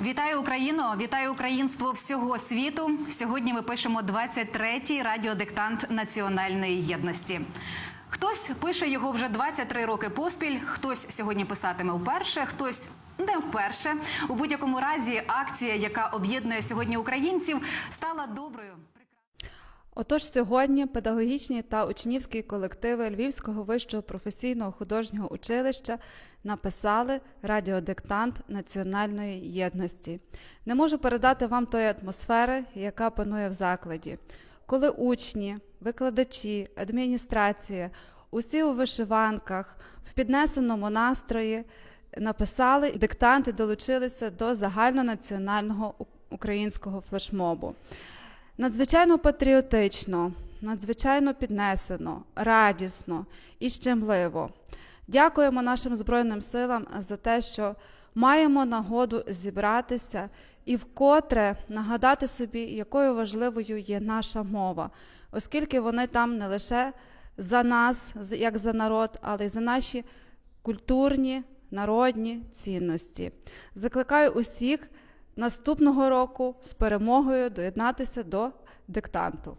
Вітаю Україно! Вітаю українство всього світу. Сьогодні ми пишемо 23-й радіодиктант національної єдності. Хтось пише його вже 23 роки поспіль, хтось сьогодні писатиме вперше, хтось не вперше. У будь-якому разі акція, яка об'єднує сьогодні українців, стала доброю. Отож, сьогодні педагогічні та учнівські колективи Львівського вищого професійного художнього училища написали радіодиктант національної єдності. Не можу передати вам тої атмосфери, яка панує в закладі, коли учні, викладачі, адміністрація, усі у вишиванках, в піднесеному настрої написали диктант і долучилися до загальнонаціонального українського флешмобу. Надзвичайно патріотично, надзвичайно піднесено, радісно і щемливо. Дякуємо нашим Збройним силам за те, що маємо нагоду зібратися і вкотре нагадати собі, якою важливою є наша мова, оскільки вони там не лише за нас, як за народ, але й за наші культурні, народні цінності. Закликаю усіх наступного року з перемогою доєднатися до диктанту.